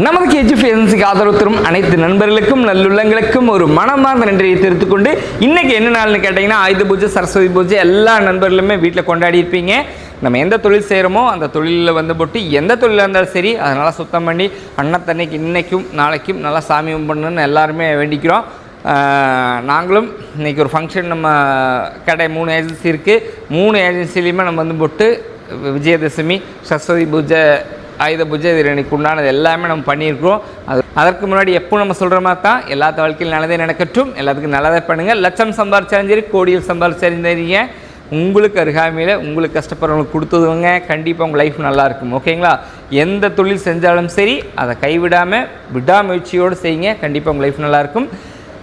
நமது கேஜிஎஃப் ஏஜென்சிக்கு ஆதரவு தரும் அனைத்து நண்பர்களுக்கும் நல்லுள்ளங்களுக்கும் ஒரு மனமார்ந்த நன்றியை தெரிவித்துக் கொண்டு இன்னைக்கு என்ன நாள்னு கேட்டிங்கன்னா ஆயுத பூஜை சரஸ்வதி பூஜை எல்லா நண்பர்களுமே வீட்டில் கொண்டாடி இருப்பீங்க. நம்ம எந்த தொழில் செய்கிறோமோ அந்த தொழிலில் வந்து போட்டு எந்த தொழிலாக இருந்தாலும் சரி அதனால் சுத்தம் பண்ணி அன்னத்தன்னைக்கு இன்னைக்கும் நாளைக்கும் நல்லா சாமி பண்ணணும்னு எல்லாருமே வேண்டிக்கிறோம். நாங்களும் இன்றைக்கி ஒரு ஃபங்க்ஷன் நம்ம கடை மூணு ஏஜென்சி இருக்குது மூணு ஏஜென்சிலையுமே நம்ம வந்து போட்டு விஜயதசமி சரஸ்வதி பூஜை ஆயுத பூஜை இது எனக்கு உண்டானது எல்லாமே நம்ம பண்ணியிருக்கிறோம். அது அதற்கு முன்னாடி எப்போ நம்ம சொல்கிற மாதிரி தான் எல்லா வாழ்க்கையில் நல்லதே நடக்கட்டும். எல்லாத்துக்கும் நல்லதே பண்ணுங்கள் லட்சம் சம்பாரிச்சாலும் சரி கோடியில் சம்பாரிச்சாலும் சரிங்க உங்களுக்கு அருகாமையில் உங்களுக்கு கஷ்டப்படுறவங்களுக்கு கொடுத்துதுவங்க கண்டிப்பாக உங்கள் லைஃப் நல்லாயிருக்கும் ஓகேங்களா எந்த தொழில் செஞ்சாலும் சரி அதை கைவிடாமல் விடாமுயற்சியோடு செய்யுங்க. கண்டிப்பாக உங்கள் லைஃப் நல்லாயிருக்கும்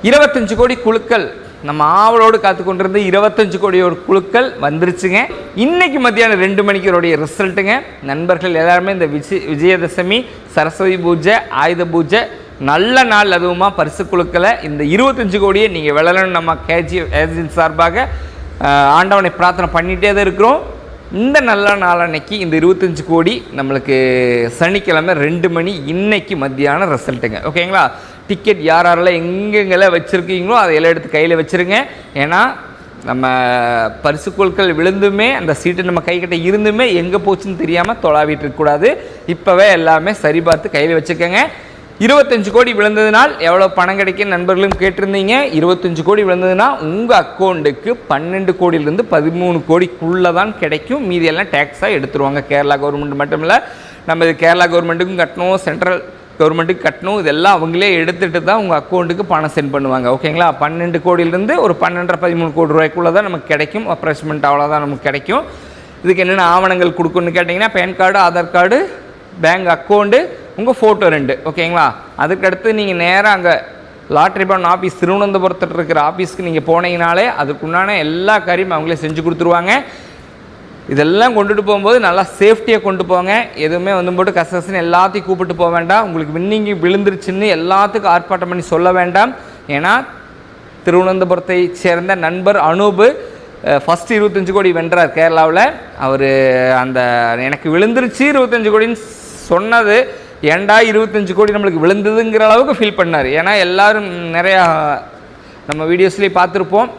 இருபத்தஞ்சு கோடி குழுக்கள். நம்ம ஆவலோடு காத்து கொண்டிருந்த இருபத்தஞ்சு கோடியோட குழுக்கள் வந்துருச்சுங்க. இன்னைக்கு மத்தியானம் ரெண்டு மணிக்கு ரிசல்ட்டுங்க நண்பர்கள் எல்லாருமே இந்த விஜய் விஜயதசமி சரஸ்வதி பூஜை ஆயுத பூஜை நல்ல நாள் அதுவுமா பரிசு குழுக்களை இந்த இருபத்தஞ்சு கோடியை நீங்கள் விளலன்னு நம்ம கேஜி ஏஜென்சி சார்பாக ஆண்டவனை பிரார்த்தனை பண்ணிகிட்டே தான் இருக்கிறோம். இந்த நல்ல நாள் அன்னைக்கு இந்த இருபத்தஞ்சு கோடி நம்மளுக்கு சனிக்கிழமை ரெண்டு மணி இன்னைக்கு மத்தியானம் ரிசல்ட்டுங்க ஓகேங்களா டிக்கெட் யார் யாரெல்லாம் எங்கெங்கெல்லாம் வச்சுருக்கீங்களோ அதை எல்லாம் எடுத்து கையில் வச்சுருங்க. ஏன்னா நம்ம பரிசு பொருட்கள் விழுந்துமே அந்த சீட்டு நம்ம கைக்கிட்ட இருந்துமே எங்கே போச்சுன்னு தெரியாமல் தொலாவிட்டு இருக்கக்கூடாது இப்போவே எல்லாமே சரி பார்த்து கையில் வச்சுக்கோங்க. இருபத்தஞ்சு கோடி விழுந்ததுனால் எவ்வளோ பணம் கிடைக்கும் நண்பர்களும் கேட்டிருந்தீங்க. இருபத்தஞ்சு கோடி விழுந்ததுன்னா உங்கள் அக்கௌண்ட்டுக்கு பன்னெண்டு கோடியிலேருந்து பதிமூணு கோடிக்குள்ளே தான் கிடைக்கும் மீதியெல்லாம் டேக்ஸாக எடுத்துருவாங்க. கேரளா கவர்மெண்ட் மட்டும் இல்லை நம்ம இது கேரளா கவர்மெண்ட்டுக்கும் கட்டணும். சென்ட்ரல் கவர்மெண்ட்டுக்கு கட்டணும். இதெல்லாம் அவங்களே எடுத்துகிட்டு தான் உங்கள் அக்கௌண்ட்டுக்கு பணம் சென்ட் பண்ணுவாங்க. ஓகேங்களா? பன்னெண்டு கோடியிலேருந்து ஒரு பன்னெண்டரை பதிமூணு கோடி ரூபாய்க்குள்ளே தான் நமக்கு கிடைக்கும். அப்ரெஸ்மெண்ட் அவ்வளோதான் நமக்கு கிடைக்கும். இதுக்கு என்னென்ன ஆவணங்கள் கொடுக்கணும்னு கேட்டிங்கன்னா PAN card Aadhaar card bank account உங்கள் ஃபோட்டோ ரெண்டு. ஓகேங்களா? அதுக்கடுத்து நீங்கள் நேராக அங்கே லாட்ரி பவன் ஆஃபீஸ் திருவனந்தபுரத்தில் இருக்கிற ஆஃபீஸ்க்கு நீங்கள் போனீங்கனாலே அதுக்குண்டான எல்லா காரியமும் அவங்களே செஞ்சு கொடுத்துருவாங்க. இதெல்லாம் கொண்டுட்டு போகும்போது நல்லா சேஃப்டியாக கொண்டு போங்க. எதுவுமே வந்து போட்டு கசகசன்னு எல்லாத்தையும் கூப்பிட்டு போக வேண்டாம். உங்களுக்கு வின்னிங்கி விழுந்துருச்சுன்னு எல்லாத்துக்கும் ஆர்ப்பாட்டம் பண்ணி சொல்ல வேண்டாம். ஏன்னா திருவனந்தபுரத்தை சேர்ந்த நண்பர் அனூப் ஃபஸ்ட்டு இருபத்தஞ்சு கோடி வென்றார் கேரளாவில். அவர் அந்த எனக்கு விழுந்துருச்சு இருபத்தஞ்சு கோடின்னு சொன்னது. ஏன்டா இருபத்தஞ்சு கோடி நம்மளுக்கு விழுந்ததுங்கிற அளவுக்கு ஃபீல் பண்ணார். ஏன்னா எல்லாரும் நிறையா நம்ம வீடியோஸ்லேயே பார்த்துருப்போம்.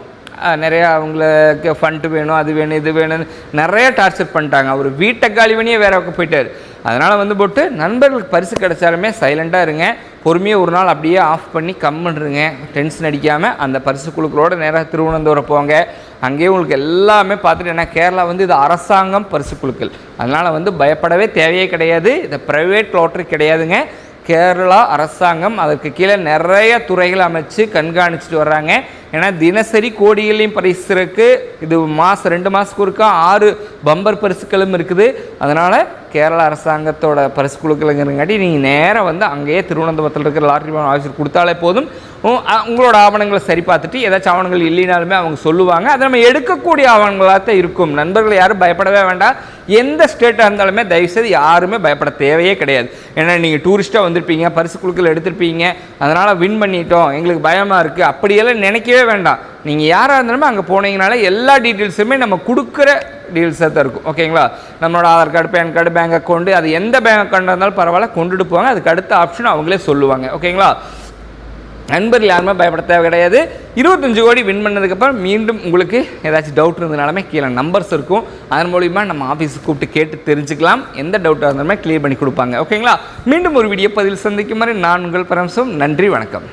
நிறையா அவங்களுக்கு ஃபண்ட் வேணும் அது வேணும் இது வேணும்னு நிறைய டார்ச்சர் பண்ணிட்டாங்க. அவர் வீட்டை காலி பண்ணியே வேற போயிட்டார். அதனால் வந்து போட்டு நண்பர்களுக்கு பரிசு கிடைச்சாலுமே சைலண்ட்டாக இருங்க. பொறுமையாக ஒரு நாள் அப்படியே ஆஃப் பண்ணி கம்முன்றுங்க டென்ஷன் அடிக்காமல் அந்த பரிசு குழுக்களோட நேராக திருவனந்தபுரம் போங்க. அங்கேயே உங்களுக்கு எல்லாமே பார்த்துட்டு ஏன்னா கேரளா வந்து இது அரசாங்கம் பரிசு குழுக்கள். அதனால் வந்து பயப்படவே தேவையே கிடையாது. இது ப்ரைவேட் லாட்ரி கிடையாதுங்க. கேரளா அரசாங்கம் அதற்கு கீழே நிறைய துறைகள் அமைச்சு கண்காணிச்சுட்டு வர்றாங்க. ஏன்னா தினசரி கோடிகளையும் பரிசுக்கு இது மாதம் ரெண்டு மாதத்துக்கு ஒருக்கா ஆறு பம்பர் பரிசுகளும் இருக்குது. அதனால் கேரளா அரசாங்கத்தோட பரிசு குழுக்களுங்கிறங்காட்டி நீங்கள் நேராக வந்து அங்கேயே திருவனந்தபுரத்தில் இருக்கிற லாட்ரி பவன் ஆஃபீஸர் கொடுத்தாலே போதும். உங்களோட ஆவணங்களை சரி பார்த்துட்டு ஏதாச்சும் ஆவணங்கள் இல்லைனாலுமே அவங்க சொல்லுவாங்க. அதை நம்ம எடுக்கக்கூடிய ஆவணங்களாக தான் இருக்கும். நண்பர்கள் யாரும் பயப்படவே வேண்டாம். எந்த ஸ்டேட்டாக இருந்தாலுமே தயவுசெய்து யாருமே பயப்பட தேவையே கிடையாது. ஏன்னா நீங்கள் டூரிஸ்ட்டாக வந்திருப்பீங்க பரிசு குழுக்கள் எடுத்திருப்பீங்க. அதனால் வின் பண்ணிட்டோம். எங்களுக்கு பயமாக இருக்குது அப்படியெல்லாம் நினைக்கவே வேண்டாம். நீங்கள் யாராக இருந்தாலுமே அங்கே போனீங்கனால எல்லா டீட்டெயில்ஸுமே நம்ம கொடுக்குற டீட்டெயில்ஸாக தான் இருக்கும். ஓகேங்களா? நம்மளோட Aadhaar card PAN card bank account அது எந்த பேங்க் அக்கௌண்ட்டாக இருந்தாலும் பரவாயில்ல. கொண்டுட்டு போவாங்க அதுக்கு அடுத்த ஆப்ஷன் அவங்களே சொல்லுவாங்க. ஓகேங்களா? நண்பர்கள் யாருமே பயப்பட தேவை கிடையாது. இருபத்தஞ்சு கோடி வின் பண்ணதுக்கப்புறம் மீண்டும் உங்களுக்கு ஏதாச்சும் டவுட் இருந்தனாலுமே கீழே நம்பர்ஸ் இருக்கும். அதன் மூலிமா நம்ம ஆஃபீஸுக்கு கூப்பிட்டு கேட்டு தெரிஞ்சுக்கலாம். எந்த டவுட்டாக இருந்தாலுமே கிளியர் பண்ணி கொடுப்பாங்க. ஓகேங்களா மீண்டும் ஒரு வீடியோ பதில் சந்திக்கும் மாதிரி நான் உங்கள் பரம்சம். நன்றி வணக்கம்.